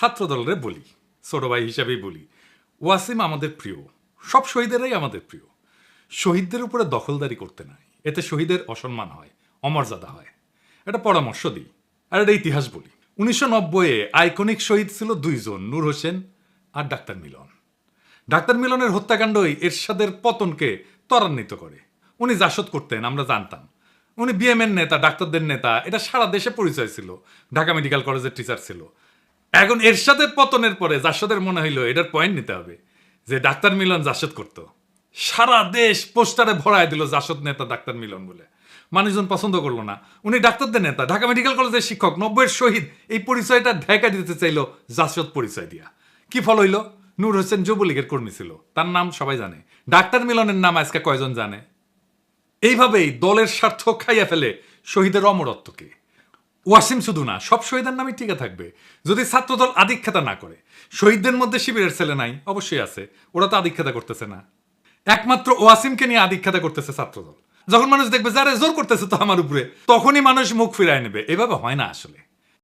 ছাত্রদলরে বলি, ছোট ভাই হিসাবেই বলি। ওয়াসিম আমাদের প্রিয়। সব শহীদেরাই আমাদের প্রিয়। শহীদদের উপরে দখলদারি করতে নাই। এতে শহীদের অসম্মান হয়, অমর্যাদা হয়। এটা পরামর্শ দিই আর এটা ইতিহাস বলি। উনিশশো নব্বইয়ে আইকনিক শহীদ ছিল দুইজন, নূর হোসেন আর ডাক্তার মিলন। ডাক্তার মিলনের হত্যাকাণ্ডই এরশাদের পতনকে ত্বরান্বিত করে। উনি জাসদ করতেন, আমরা জানতাম। উনি বিএমএর নেতা, ডাক্তারদের নেতা, এটা সারা দেশে পরিচয় ছিল। ঢাকা মেডিকেল কলেজের টিচার ছিল। এখন এরশাদের পতনের পরে জাসদের মনে হইল এটার পয়েন্ট নিতে হবে, যে ডাক্তার মিলন জাসদ করতো। সারা দেশ পোস্টারে ভরায় দিল জাসদ নেতা ডাক্তার মিলন বলে। মানুষজন পছন্দ করল না। উনি ডাক্তারদের নেতা, ঢাকা মেডিকেল কলেজের শিক্ষক, নব্বইয়ের শহীদ, এই পরিচয়টা ঢাকা দিতে চাইলো জাসদ পরিচয় দিয়া। কি ফল হইল? নূর হোসেন যুবলীগের কর্মী ছিল। তার নাম সবাই জানে। ডাক্তার মিলনের নাম আজকে কয়জন জানে? এইভাবেই দলের স্বার্থ খাইয়া ফেলে শহীদের অমরত্বকে। ওয়াসিম শুধু না, সব শহীদের নামই টিকে থাকবে। যদি ছাত্রদল আদিক্ষেতা না করে, শহীদদের মধ্যে শিবিরের ছেলে নাই, অবশ্যই আছে, ওরা তো আদিক্ষেতা করতেছে না। একমাত্র ওয়াসিমকে নিয়ে আদিক্ষেতা করতেছে ছাত্রদল। যখন মানুষ দেখবে যারা জোর করতেছে তো আমার উপরে, তখনই মানুষ মুখ ফিরায় নেবে। এভাবে হয় না আসলে।